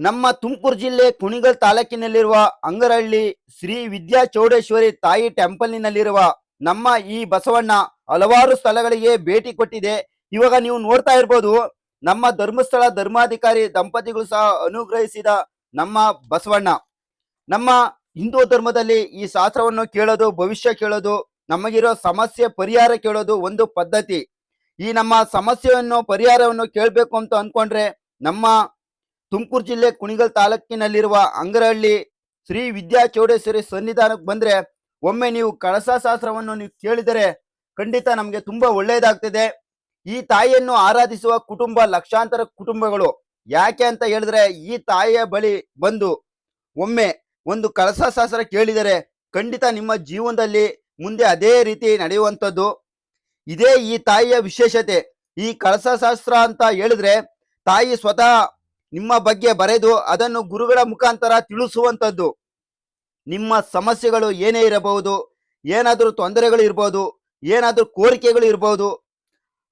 ನಮ್ಮ ತುಮಕೂರು ಜಿಲ್ಲೆ ಕುಣಿಗಲ್ ತಾಲೂಕಿನಲ್ಲಿರುವ ಅಂಗರಹಳ್ಳಿ ಶ್ರೀ ವಿದ್ಯಾ ಚೌಡೇಶ್ವರಿ ತಾಯಿ ಟೆಂಪಲ್ನಲ್ಲಿರುವ ನಮ್ಮ ಈ ಬಸವಣ್ಣ ಹಲವಾರು ಸ್ಥಳಗಳಿಗೆ ಭೇಟಿ ಕೊಟ್ಟಿದೆ. ಇವಾಗ ನೀವು ನೋಡ್ತಾ ಇರ್ಬೋದು, ನಮ್ಮ ಧರ್ಮಸ್ಥಳ ಧರ್ಮಾಧಿಕಾರಿ ದಂಪತಿಗಳು ಸಹ ಅನುಗ್ರಹಿಸಿದ ನಮ್ಮ ಬಸವಣ್ಣ. ನಮ್ಮ ಹಿಂದೂ ಧರ್ಮದಲ್ಲಿ ಈ ಶಾಸ್ತ್ರವನ್ನು ಕೇಳೋದು, ಭವಿಷ್ಯ ಕೇಳೋದು, ನಮಗಿರೋ ಸಮಸ್ಯೆ ಪರಿಹಾರ ಕೇಳೋದು ಒಂದು ಪದ್ಧತಿ. ಈ ನಮ್ಮ ಸಮಸ್ಯೆಯನ್ನು, ಪರಿಹಾರವನ್ನು ಕೇಳಬೇಕು ಅಂತ ಅನ್ಕೊಂಡ್ರೆ ನಮ್ಮ ತುಮಕೂರು ಜಿಲ್ಲೆ ಕುಣಿಗಲ್ ತಾಲೂಕಿನಲ್ಲಿರುವ ಅಂಗರಹಳ್ಳಿ ಶ್ರೀ ವಿದ್ಯಾ ಚೌಡೇಶ್ವರಿ ಸನ್ನಿಧಾನಕ್ಕೆ ಬಂದ್ರೆ ಒಮ್ಮೆ ನೀವು ಕಳಸ ಶಾಸ್ತ್ರವನ್ನು ನೀವು ಕೇಳಿದರೆ ಖಂಡಿತ ನಮಗೆ ತುಂಬಾ ಒಳ್ಳೆಯದಾಗ್ತದೆ. ಈ ತಾಯಿಯನ್ನು ಆರಾಧಿಸುವ ಕುಟುಂಬ ಲಕ್ಷಾಂತರ ಕುಟುಂಬಗಳು. ಯಾಕೆ ಅಂತ ಹೇಳಿದ್ರೆ ಈ ತಾಯಿಯ ಬಳಿ ಬಂದು ಒಮ್ಮೆ ಒಂದು ಕಳಸ ಶಾಸ್ತ್ರ ಕೇಳಿದರೆ ಖಂಡಿತ ನಿಮ್ಮ ಜೀವನದಲ್ಲಿ ಮುಂದೆ ಅದೇ ರೀತಿ ನಡೆಯುವಂಥದ್ದು. ಇದೇ ಈ ತಾಯಿಯ ವಿಶೇಷತೆ. ಈ ಕಳಸ ಶಾಸ್ತ್ರ ಅಂತ ಹೇಳಿದ್ರೆ ತಾಯಿ ಸ್ವತಃ ನಿಮ್ಮ ಬಗ್ಗೆ ಬರೆದು ಅದನ್ನು ಗುರುಗಳ ಮುಖಾಂತರ ತಿಳಿಸುವಂಥದ್ದು. ನಿಮ್ಮ ಸಮಸ್ಯೆಗಳು ಏನೇ ಇರಬಹುದು, ಏನಾದರೂ ತೊಂದರೆಗಳು ಇರ್ಬೋದು, ಏನಾದರೂ ಕೋರಿಕೆಗಳು ಇರ್ಬೋದು,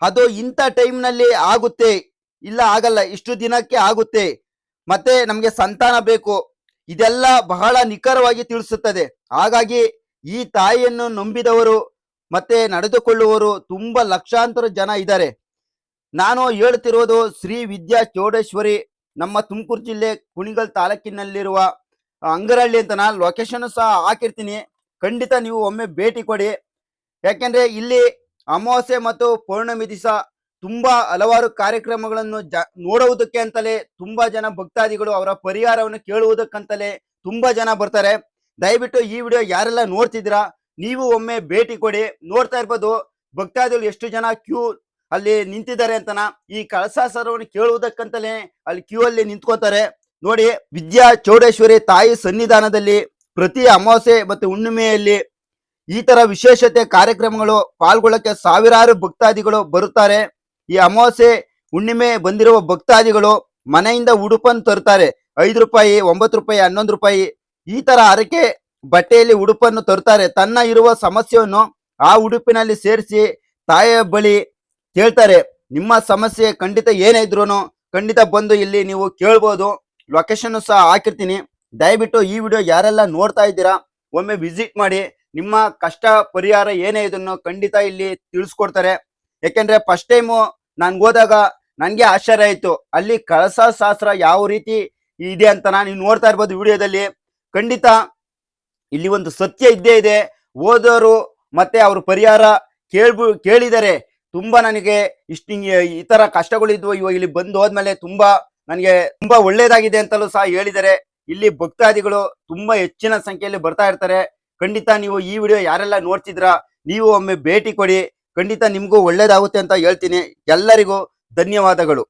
ಅದು ಇಂಥ ಟೈಮ್ನಲ್ಲಿ ಆಗುತ್ತೆ, ಇಲ್ಲ ಆಗಲ್ಲ, ಇಷ್ಟು ದಿನಕ್ಕೆ ಆಗುತ್ತೆ, ಮತ್ತೆ ನಮಗೆ ಸಂತಾನ ಬೇಕು, ಇದೆಲ್ಲ ಬಹಳ ನಿಖರವಾಗಿ ತಿಳಿಸುತ್ತದೆ. ಹಾಗಾಗಿ ಈ ತಾಯಿಯನ್ನು ನಂಬಿದವರು, ಮತ್ತೆ ನಡೆದುಕೊಳ್ಳುವವರು ತುಂಬಾ ಲಕ್ಷಾಂತರ ಜನ ಇದ್ದಾರೆ. ನಾನು ಹೇಳ್ತಿರೋದು ಶ್ರೀ ವಿದ್ಯಾ ಚೌಡೇಶ್ವರಿ ನಮ್ಮ ತುಮಕೂರು ಜಿಲ್ಲೆ ಕುಣಿಗಲ್ ತಾಲೂಕಿನಲ್ಲಿರುವ ಅಂಗರಹಳ್ಳಿ ಅಂತ ನಾನು ಲೊಕೇಶನ್ ಸಹ ಹಾಕಿರ್ತೀನಿ. ಖಂಡಿತ ನೀವು ಒಮ್ಮೆ ಭೇಟಿ ಕೊಡಿ. ಯಾಕೆಂದ್ರೆ ಇಲ್ಲಿ ಅಮಾವಾಸ್ಯೆ ಮತ್ತು ಪೌರ್ಣಮಿ ದಿವಸ ತುಂಬಾ ಹಲವಾರು ಕಾರ್ಯಕ್ರಮಗಳನ್ನು ಜ, ನೋಡುವುದಕ್ಕೆ ಅಂತಲೇ ತುಂಬಾ ಜನ ಭಕ್ತಾದಿಗಳು ಅವರ ಪರಿಹಾರವನ್ನು ಕೇಳುವುದಕ್ಕಂತಲೇ ತುಂಬಾ ಜನ ಬರ್ತಾರೆ. ದಯವಿಟ್ಟು ಈ ವಿಡಿಯೋ ಯಾರೆಲ್ಲ ನೋಡ್ತಿದ್ದೀರಾ, ನೀವು ಒಮ್ಮೆ ಭೇಟಿ ಕೊಡಿ. ನೋಡ್ತಾ ಇರ್ಬೋದು, ಭಕ್ತಾದಿಗಳು ಎಷ್ಟು ಜನ ಕ್ಯೂ ಅಲ್ಲಿ ನಿಂತಿದ್ದಾರೆ ಅಂತನ ಈ ಕಳಸಾಸರವನ್ನು ಕೇಳುವುದಕ್ಕಂತಲೇ ಅಲ್ಲಿ ಕ್ಯೂ ಅಲ್ಲಿ ನಿಂತ್ಕೋತಾರೆ ನೋಡಿ, ವಿದ್ಯಾ ಚೌಡೇಶ್ವರಿ ತಾಯಿ ಸನ್ನಿಧಾನದಲ್ಲಿ ಪ್ರತಿ ಅಮಾವಾಸ್ಯೆ ಮತ್ತು ಹುಣ್ಣಿಮೆಯಲ್ಲಿ ಈ ತರ ವಿಶೇಷತೆ ಕಾರ್ಯಕ್ರಮಗಳು ಪಾಲ್ಗೊಳ್ಳಕ್ಕೆ ಸಾವಿರಾರು ಭಕ್ತಾದಿಗಳು ಬರುತ್ತಾರೆ. ಈ ಅಮಾವಾಸ್ಯೆ ಹುಣ್ಣಿಮೆ ಬಂದಿರುವ ಭಕ್ತಾದಿಗಳು ಮನೆಯಿಂದ ಉಡುಪನ್ನು ತರುತ್ತಾರೆ. ಐದು ರೂಪಾಯಿ, ಒಂಬತ್ತು ರೂಪಾಯಿ, ಹನ್ನೊಂದು ರೂಪಾಯಿ ಈ ತರ ಹರಕೆ ಬಟ್ಟೆಯಲ್ಲಿ ಉಡುಪನ್ನು ತರುತ್ತಾರೆ. ತನ್ನ ಇರುವ ಸಮಸ್ಯೆಯನ್ನು ಆ ಉಡುಪಿನಲ್ಲಿ ಸೇರಿಸಿ ತಾಯಿಯ ಬಳಿ ಕೇಳ್ತಾರೆ, ನಿಮ್ಮ ಸಮಸ್ಯೆ ಖಂಡಿತ ಏನೇ ಇದ್ರು ಖಂಡಿತ ಬಂದು ಇಲ್ಲಿ ನೀವು ಕೇಳ್ಬೋದು. ಲೊಕೇಶನ್ ಸಹ ಹಾಕಿರ್ತೀನಿ. ದಯವಿಟ್ಟು ಈ ವಿಡಿಯೋ ಯಾರೆಲ್ಲ ನೋಡ್ತಾ ಇದ್ದೀರಾ, ಒಮ್ಮೆ ವಿಸಿಟ್ ಮಾಡಿ, ನಿಮ್ಮ ಕಷ್ಟ ಪರಿಹಾರ ಏನೇ ಇದನ್ನು ಖಂಡಿತ ಇಲ್ಲಿ ತಿಳಿಸ್ಕೊಡ್ತಾರೆ. ಯಾಕೆಂದ್ರೆ ಫಸ್ಟ್ ಟೈಮು ನಾನು ಹೋದಾಗ ನನಗೆ ಆಶ್ಚರ್ಯ ಆಯಿತು. ಅಲ್ಲಿ ಕಳಸ ಶಾಸ್ತ್ರ ಯಾವ ರೀತಿ ಇದೆ ಅಂತ ನೀವು ನೋಡ್ತಾ ಇರ್ಬೋದು ವಿಡಿಯೋದಲ್ಲಿ. ಖಂಡಿತ ಇಲ್ಲಿ ಒಂದು ಸತ್ಯ ಇದ್ದೇ ಇದೆ. ಓದೋರು ಮತ್ತೆ ಅವರು ಪರಿಹಾರ ಕೇಳ್ಬು ಕೇಳಿದರೆ ತುಂಬಾ ನನಗೆ ಇಷ್ಟ ಈ ತರ ಕಷ್ಟಗಳಿದ್ವು. ಇವಾಗ ಇಲ್ಲಿ ಬಂದು ಹೋದ್ಮೇಲೆ ತುಂಬಾ ನನಗೆ ತುಂಬಾ ಒಳ್ಳೇದಾಗಿದೆ ಅಂತಲೂ ಸಹ ಹೇಳಿದರೆ ಇಲ್ಲಿ ಭಕ್ತಾದಿಗಳು ತುಂಬಾ ಹೆಚ್ಚಿನ ಸಂಖ್ಯೆಯಲ್ಲಿ ಬರ್ತಾ ಇರ್ತಾರೆ. ಖಂಡಿತ ನೀವು ಈ ವಿಡಿಯೋ ಯಾರೆಲ್ಲ ನೋಡ್ತಿದ್ರ, ನೀವು ಒಮ್ಮೆ ಭೇಟಿ ಕೊಡಿ. ಖಂಡಿತ ನಿಮಗೂ ಒಳ್ಳೇದಾಗುತ್ತೆ ಅಂತ ಹೇಳ್ತೀನಿ. ಎಲ್ಲರಿಗೂ ಧನ್ಯವಾದಗಳು.